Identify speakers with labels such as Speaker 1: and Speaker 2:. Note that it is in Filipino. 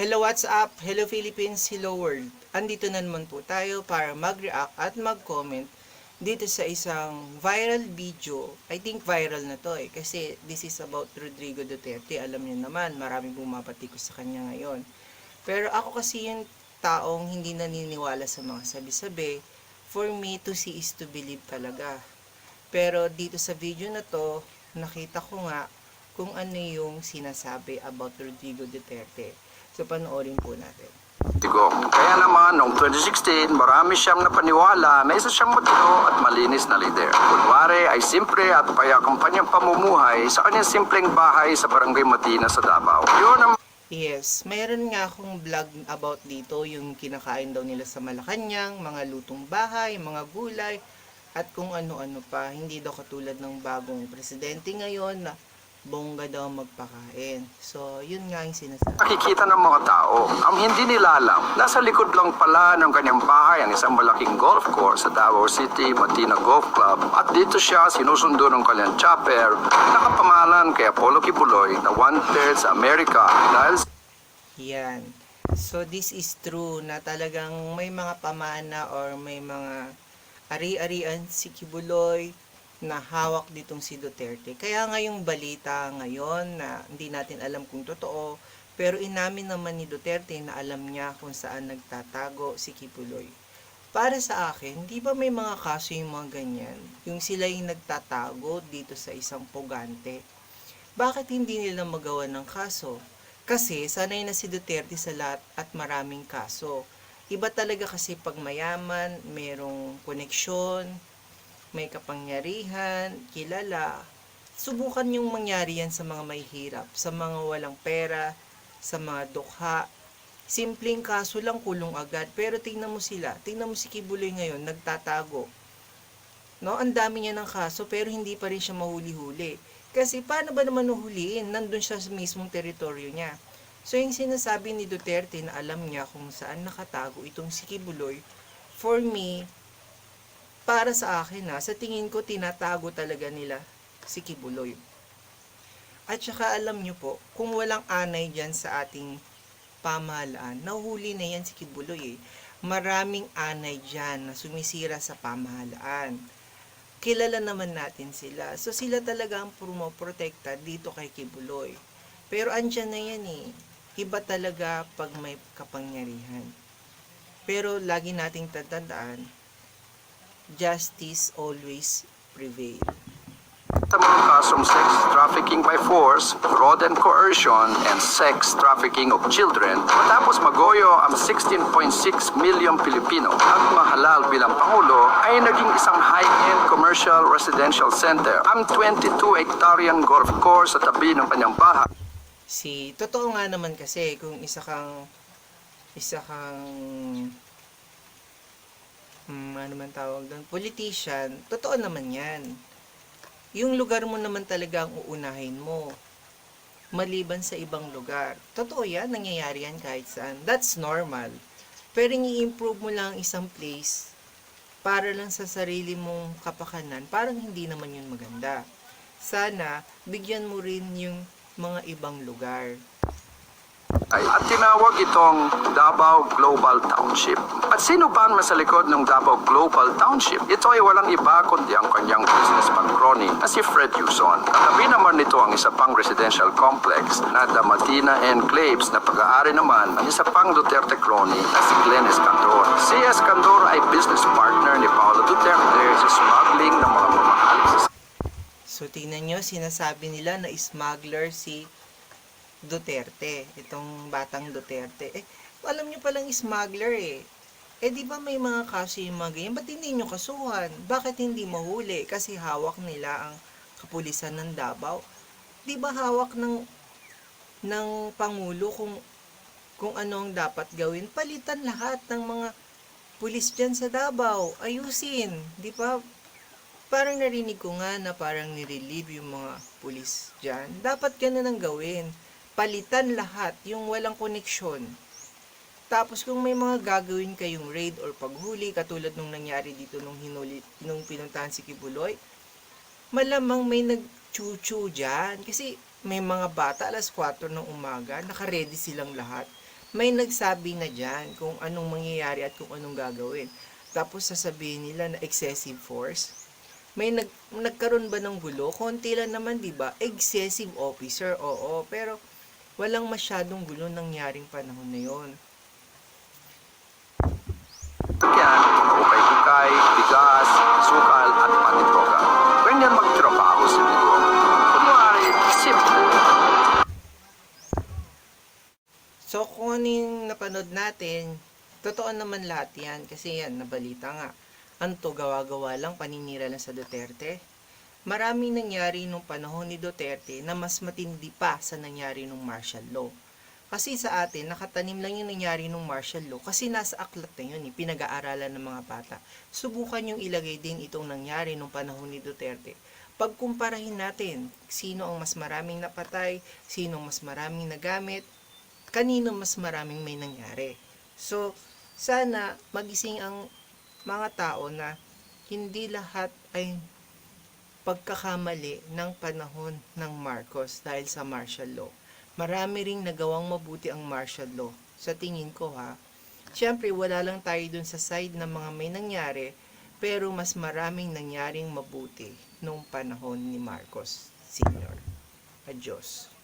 Speaker 1: Hello, what's up? Hello Philippines, hello world. Andito na naman po tayo para mag-react at mag-comment dito sa isang viral video. I think viral na to eh, kasi this is about Rodrigo Duterte. Alam niyo naman, maraming bumapatikos sa kanya ngayon. Pero ako kasi yung taong hindi naniniwala sa mga sabi-sabi. For me, to see is to believe talaga. Pero dito sa video na to, nakita ko nga kung ano yung sinasabi about Rodrigo Duterte. So panoorin po natin.
Speaker 2: Tigong. Kaya naman, noong 2016, marami siyang napaniwala na isa siyang matino at malinis na lider. Kunwari ay simple at payak ang kanyang pamumuhay sa kanyang simpleng bahay sa Barangay Matina sa Davao. Yun ang
Speaker 1: Yes, mayroon nga akong vlog about dito, yung kinakain daw nila sa Malacanang, mga lutong bahay, mga gulay, at kung ano-ano pa. Hindi daw katulad ng bagong presidente ngayon na bongga daw magpakain. So, yun nga yung sinasabi.
Speaker 2: nakikita ng mga tao. Ang hindi nila alam, nasa likod lang pala ng kanyang bahay ang isang malaking golf course sa Davao City Matina Golf Club at dito siya sinusundo ng kanyang chopper nakapamalan kay Apollo Kibuloy na wanted sa Amerika dahil
Speaker 1: Yan. So, this is true na talagang may mga pamana or may mga ari-arian si Kibuloy na hawak ditong si Duterte. Kaya ngayong balita ngayon na hindi natin alam kung totoo, pero inamin naman ni Duterte na alam niya kung saan nagtatago si Kibuloy. Para sa akin, di ba may mga kaso yung mga ganyan? Yung sila yung nagtatago dito sa isang pugante. Bakit hindi nila magawa ng kaso? Kasi sanay na si Duterte sa lahat at maraming kaso. Iba talaga kasi pag mayaman, merong koneksyon, may kapangyarihan, kilala. Subukan yung mangyari yan sa mga may hirap, sa mga walang pera, sa mga dukha. Simpleng kaso lang kulong agad. Pero tingnan mo sila, tingnan mo si Kibuloy ngayon, nagtatago. No, ang dami niya ng kaso pero hindi pa rin siya mahuli-huli. Kasi paano ba naman uhuliin? Nandun siya sa mismong teritoryo niya. So yung sinasabi ni Duterte na alam niya kung saan nakatago itong si Kibuloy, for me, para sa akin na, sa tingin ko tinatago talaga nila si Kibuloy. At saka alam niyo po, kung walang anay dyan sa ating pamahalaan, nahuhuli na yan si Kibuloy eh. Maraming anay dyan na sumisira sa pamahalaan kilala naman natin sila. So sila talaga ang promoprotekta dito kay Kibuloy. Pero andyan na yan eh. Iba talaga pag may kapangyarihan. Pero lagi nating tatandaan, justice always prevail.
Speaker 2: sa mga kasong sex trafficking by force, fraud and coercion, and sex trafficking of children, matapos magoyo ang 16.6 million Pilipino at mahalal bilang Pangulo, ay naging isang high-end commercial residential center ang 22-hectarean golf course sa tabi ng kanyang bahay.
Speaker 1: Si, totoo nga naman kasi kung isa kang, isa kang, hmm, ano man tawag doon, politician, totoo naman yan. Yung lugar mo naman talaga ang uunahin mo. Maliban sa ibang lugar. Totoo yan, nangyayari yan kahit saan. That's normal. Pero i-improve mo lang ang isang place para lang sa sarili mong kapakanan, parang hindi naman yun maganda. Sana, bigyan mo rin yung mga ibang lugar.
Speaker 2: Ay, at tinawag itong Davao Global Township. At sino ba ang nasa likod ng Davao Global Township? Ito ay walang iba kundi ang kanyang businessman crony na si Fred Yuson. Katabi naman nito ang isa pang residential complex na Damatina Enclaves na pag-aari naman ang isa pang Duterte crony na si Glenn Escandor. Si Escandor ay business partner ni Paolo Duterte sa smuggling ng mga mamahaling sa
Speaker 1: So, tingnan nyo, sinasabi nila na smuggler si Duterte. Itong batang Duterte. Eh, alam nyo palang smuggler eh. Eh, di ba may mga kaso yung mga ganyan? Ba't hindi nyo kasuhan? Bakit hindi mahuli? Kasi hawak nila ang kapulisan ng Davao. Di ba hawak ng ng Pangulo kung kung ano ang dapat gawin? Palitan lahat ng mga pulis dyan sa Davao. Ayusin. Di ba? Parang narinig ko nga na parang nirelieve yung mga pulis dyan. Dapat ganun ang gawin. Palitan lahat, yung walang koneksyon. Tapos kung may mga gagawin kayong raid or paghuli, katulad nung nangyari dito nung hinuli, nung pinuntahan si Kibuloy, malamang may nagchuchu dyan. Kasi may mga bata, alas 4 ng umaga, nakaready silang lahat. may nagsabi na dyan kung anong mangyayari at kung anong gagawin. Tapos sasabihin nila na excessive force. May nag, nagkaroon ba ng gulo? Konti lang naman, di ba? Excessive officer, oo. Pero walang masyadong gulo nangyaring panahon na yon.
Speaker 2: Yan, hukay-hukay, bigas, sukal, at pati droga. Ganyan magtrabaho si Bigo. Kunwari, simple.
Speaker 1: So, kung ano yung napanood natin, totoo naman lahat yan. Kasi yan, nabalita nga. Ano to, gawa-gawa lang, paninira lang sa Duterte. Maraming nangyari nung panahon ni Duterte na mas matindi pa sa nangyari nung martial law. Kasi sa atin, nakatanim lang yung nangyari nung martial law kasi nasa aklat na yun, eh, pinag-aaralan ng mga bata. Subukan yung ilagay din itong nangyari nung panahon ni Duterte. Pagkumparahin natin, sino ang mas maraming napatay, sino ang mas maraming nagamit, kanino mas maraming may nangyari. So, sana magising ang mga tao na hindi lahat ay pagkakamali ng panahon ng Marcos dahil sa martial law. Marami ring nagawang mabuti ang martial law. Sa tingin ko ha. Siyempre, wala lang tayo dun sa side ng mga may nangyari, pero mas maraming nangyaring mabuti nung panahon ni Marcos Sr. Adios.